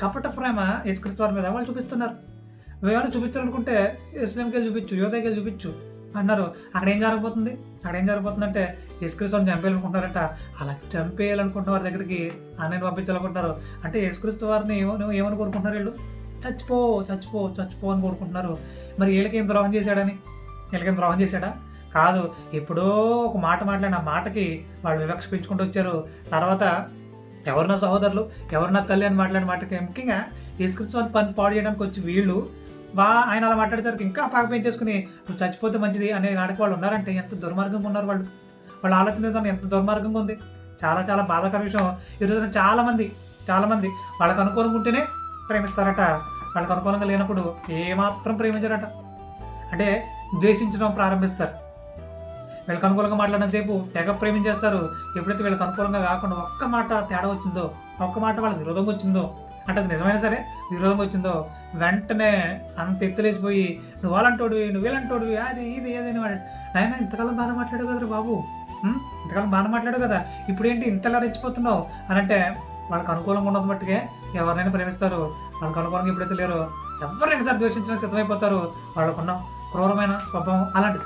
కపట ప్రేమ యేసుక్రీస్తు వారి మీద వాళ్ళు చూపిస్తున్నారు. నువ్వేమైనా చూపించాలనుకుంటే ఇస్లాంకి చూపించు యోధకి చూపించు అన్నారు. అక్కడ ఏం జరగబోతుంది? అక్కడ ఏం జరగబోతుందంటే యేసుక్రీస్తుని చంపేయాలనుకుంటారట అలా చంపేయాలనుకుంటున్న వారి దగ్గరికి అన్నయ్య పంపించాలనుకుంటున్నారు. అంటే యేసుక్రీస్తు వారిని ఏమని కోరుకుంటున్నారు వీళ్ళు? చచ్చిపో చచ్చిపో చచ్చిపో అని కోరుకుంటున్నారు. మరి వీళ్ళకి ఏం ద్రోహం చేశాడని? వీళ్ళకి ఏం ద్రోహం చేశాడా? కాదు ఎప్పుడో ఒక మాట మాట్లాడిన ఆ మాటకి వాళ్ళు వివక్ష పెంచుకుంటూ వచ్చారు. తర్వాత ఎవరిన సహోదరులు ఎవరు నా తల్లి అని మాట్లాడిన మాటకి ముఖ్యంగా యేసుక్రీస్తు పని పాడు చేయడానికి వచ్చి వీళ్ళు బా ఆయన అలా మాట్లాడేసరికి ఇంకా పాక పెంచేసుకుని నువ్వు చచ్చిపోతే మంచిది అనే నాటికి వాళ్ళు ఉన్నారంటే ఎంత దుర్మార్గంగా ఉన్నారు వాళ్ళు. వాళ్ళ ఆలోచన విధానం ఎంత దుర్మార్గంగా ఉంది. చాలా చాలా బాధాకర విషయం. ఈరోజు చాలామంది చాలామంది వాళ్ళకు అనుకూలంగా ఉంటేనే ప్రేమిస్తారట. వాళ్ళకి అనుకూలంగా లేనప్పుడు ఏమాత్రం ప్రేమించారట. అంటే ద్వేషించడం ప్రారంభిస్తారు. వీళ్ళకి అనుకూలంగా మాట్లాడిన సేపు తెగ ప్రేమించేస్తారు. ఎప్పుడైతే వీళ్ళకి అనుకూలంగా కాకుండా ఒక్క మాట తేడా వచ్చిందో ఒక్క మాట వాళ్ళకి విరోధంగా వచ్చిందో అంటే అది నిజమైనా సరే విరోధంగా వచ్చిందో వెంటనే అంత ఎత్తులేసిపోయి నువ్వు అలాంటోడివి నువ్వు ఇలాంటోడివి అది ఇది ఏది అని వాడు ఆయన ఇంతకాలం బాగా మాట్లాడావు కదరా బాబు. ఇంతకాలం బాగా మాట్లాడావు కదా. ఇప్పుడు ఏంటి ఇంతలా రెచ్చిపోతున్నావు? అని అంటే వాళ్ళకి అనుకూలంగా ఉన్నది మట్టుకే ఎవరినైనా ప్రేమిస్తారు. వాళ్ళకి అనుకూలంగా ఎప్పుడైతే లేరో ఎవరైనా సార్ ద్వేషించినా సిద్ధమైపోతారు. వాళ్ళకున్న క్రూరమైన స్వభావం అలాంటిది.